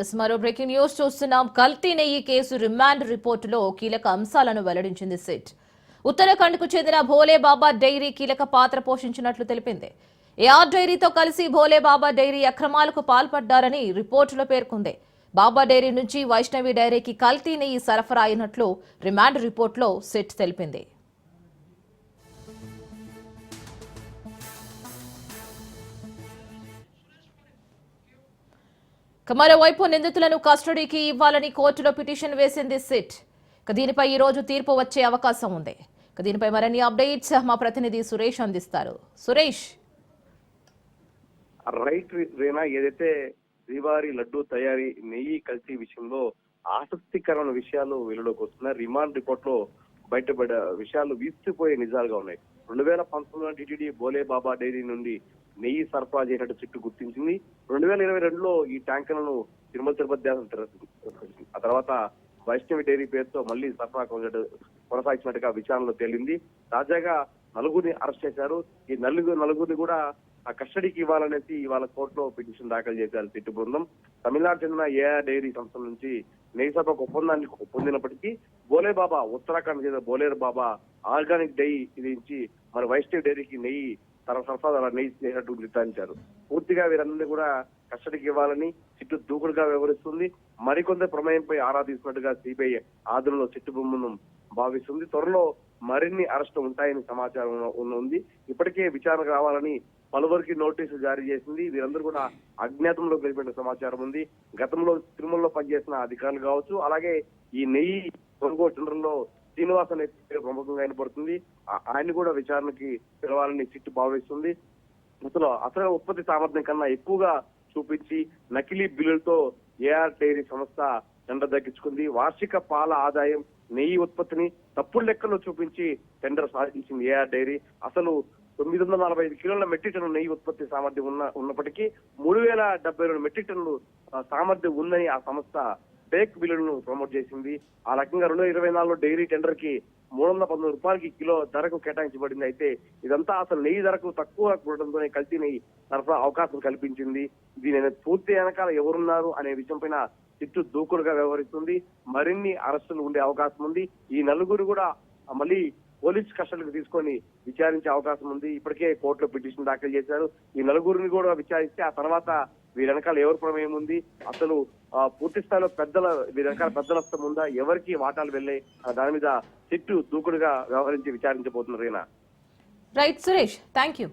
Yes మరో breaking news చూస్తున్నాం. కల్తీ నెయ్యి కేసు రిమాండ్ రిపోర్టులో కీలక అంశాలను వెల్లడించింది సిట్. ఉత్తరాఖండ్కు చెందిన భోలేబాబా డైరీ కీలక పాత్ర పోషించినట్లు తెలిపింది. ఏఆర్ డైరీతో కలిసి భోలేబాబా డైరీ అక్రమాలకు పాల్పడ్డారని రిపోర్టులో పేర్కొంది. బాబా డైరీ నుంచి వైష్ణవి డైరీకి కల్తీ నెయ్యి సరఫరా అయినట్లు రిమాండ్ రిపోర్టులో సిట్ తెలిపింది. మరోవైపు నిందితులను కస్టడీకి ఇవ్వాలని కోర్టులో పిటిషన్ వేసింది సిట్. దీనిపై ఈ రోజు తీర్పు వచ్చే అవకాశం ఉంది. దీనిపై మరిన్ని అప్డేట్స్ మా ప్రతినిధి సురేష్ అందిస్తారు. సురేష్. రైట్ రేనా ఏదైతే శ్రీవారి లడ్డు తయారీ నెయ్యి కల్తీ విషయంలో ఆసక్తికరమైన విషయాలు వెలుగులోకి వస్తున్నాయి. రిమాండ్ రిపోర్ట్లో బయటపడే విషయాలు వీస్తుపోయే నిజాలుగా ఉన్నాయి. రెండు వేల పంతొమ్మిదిలో టీటీడీ బోలే బాబా డైరీ నుండి నెయ్యి సరఫరా చేసినట్టు చిట్టు గుర్తించింది. రెండు వేల ఇరవై రెండులో ఈ ట్యాంకర్లను తిరుమల తిరుపతి దేశం ఆ తర్వాత వైష్ణవి డైరీ పేరుతో మళ్ళీ సరఫరా కొనసాగించినట్టుగా విచారణలో తేలింది. తాజాగా నలుగురిని అరెస్ట్ చేశారు. ఈ నలుగురు నలుగురిని కూడా ఆ కస్టడీకి ఇవ్వాలనేసి ఇవాళ కోర్టులో పిటిషన్ దాఖలు చేశారు సిట్టు బృందం. తమిళనాడు చెందిన ఏఆర్ డైరీ సంస్థ నుంచి నెయ్యి ఒప్పందాన్ని పొందినప్పటికీ బోలే బాబా ఉత్తరాఖండ్ చెందిన బోలేరు బాబా ఆర్గానిక్ డైరీ నుంచి మరి వైష్ణవ్ డైరీకి నెయ్యి తన సరఫరా నెయ్యి చేసినట్టు నిర్ధారించారు. పూర్తిగా వీరందరినీ కూడా కస్టడీకి ఇవ్వాలని సిట్టు దూకుడుగా వ్యవహరిస్తుంది. మరికొందరు ప్రమేయంపై ఆరా తీసినట్టుగా సిబిఐ ఆధునంలో సిట్టు బృందం భావిస్తుంది. త్వరలో మరిన్ని అరెస్టు ఉంటాయని సమాచారం ఉంది. ఇప్పటికే విచారణకు రావాలని పలువురికి నోటీసులు జారీ చేసింది. వీరందరూ కూడా అజ్ఞాతంలో గెలిపిన సమాచారం ఉంది. గతంలో తిరుమలలో పనిచేసిన అధికారులు కావచ్చు అలాగే ఈ నెయ్యి కొనుగోలు టెండర్లో శ్రీనివాస్ అనే ప్రముఖంగా ఆయన పడుతుంది ఆయన కూడా విచారణకి పిలవాలని సిట్ భావిస్తుంది. అసలు అసలు ఉత్పత్తి సామర్థ్యం కన్నా ఎక్కువగా చూపించి నకిలీ బిల్లులతో ఏఆర్ డైరీ సంస్థ టెండర్ దక్కించుకుంది వార్షిక పాల ఆదాయం నెయ్యి ఉత్పత్తిని తప్పుడు లెక్కలో చూపించి టెండర్ సాధించింది ఏఆర్ డైరీ. అసలు తొమ్మిది వందల నలభై ఐదు కిలోల మెట్రిక్ టన్ను నెయ్యి ఉత్పత్తి సామర్థ్యం ఉన్న ఉన్నప్పటికీ మూడు వేల డెబ్బై రెండు మెట్రిక్ టన్నులు సామర్థ్యం ఉందని ఆ సంస్థ బేక్ బిల్లులను ప్రమోట్ చేసింది. ఆ రకంగా రెండు వేల ఇరవై నాలుగులో డైరీ టెండర్కి మూడు వందల పంతొమ్మిది రూపాయలకి కిలో ధరకు కేటాయించబడింది. అయితే ఇదంతా అసలు నెయ్యి ధరకు తక్కువ కూడడంతోనే కల్తీ నెయ్యి సరఫరా అవకాశం కల్పించింది. దీని పూర్తి వెనకాల ఎవరున్నారు అనే విషయం పైన చిట్టు దూకుడుగా వ్యవహరిస్తుంది. మరిన్ని అరెస్టులు ఉండే అవకాశం ఉంది. ఈ నలుగురు కూడా మళ్ళీ పోలీస్ కస్టడీకి తీసుకొని విచారించే అవకాశం ఉంది. ఇప్పటికే కోర్టులో పిటిషన్ దాఖలు చేశారు. ఈ నలుగురిని కూడా విచారిస్తే ఆ తర్వాత వీరి వెనకాల ఎవరి ప్రమేయం ఉంది? అసలు పూర్తి స్థాయిలో పెద్దల వీరి వెనకాల పెద్దల హస్తం ఉందా? ఎవరికి వాటాలు వెళ్ళాయి దాని మీద చిట్టు దూకుడుగా వ్యవహరించి విచారించబోతున్నారు రైట్ సురేష్ థ్యాంక్ యూ